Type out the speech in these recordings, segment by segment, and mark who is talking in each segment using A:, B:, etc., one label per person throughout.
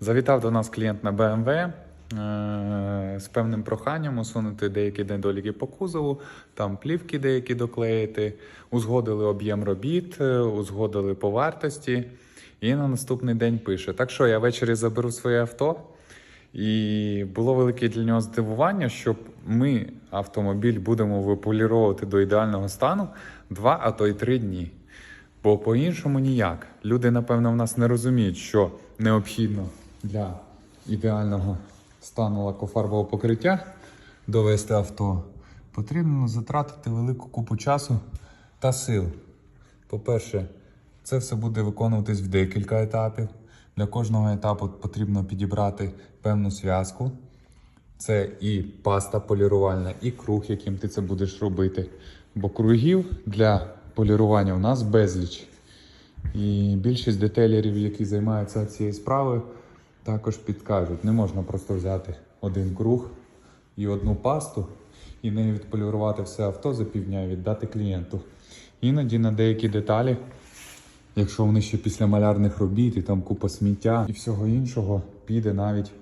A: Завітав до нас клієнт на BMW е, з певним проханням усунути деякі недоліки по кузову, там плівки деякі доклеїти, узгодили об'єм робіт, е, узгодили по вартості. І на наступний день пише: Так що я ввечері заберу своє авто. І було велике для нього здивування, що ми автомобіль будемо виполіровувати до ідеального стану два, а то й три дні. Бо по-іншому ніяк. Люди, напевно, в нас не розуміють, що необхідно для ідеального стану лакофарбового покриття довести авто. Потрібно затратити велику купу часу та сил. По-перше, це все буде виконуватись в декілька етапів. Для кожного етапу потрібно підібрати певну зв'язку. Це і паста полірувальна, і круг, яким ти це будеш робити. Бо кругів для полірування у нас безліч. І більшість детейлерів, які займаються цією справою, також підкажуть. Не можна просто взяти один круг і одну пасту і нею відполірувати все авто за півдня і віддати клієнту. Іноді на деякі деталі Якщо вони ще після малярних робіт і там купа сміття і всього іншого, піде навіть.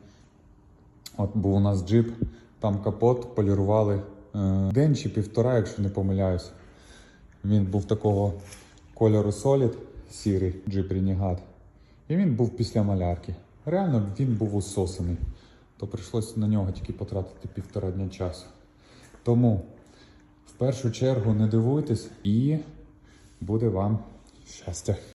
A: От був у нас джип, там капот полірували е, день чи півтора, якщо не помиляюсь. Він був такого кольору Solid, сірий джип Renegade. І він був після малярки. Реально він був усосаний. То прийшлося на нього тільки потратити півтора дня часу. Тому в першу чергу не дивуйтесь і буде вам щастя.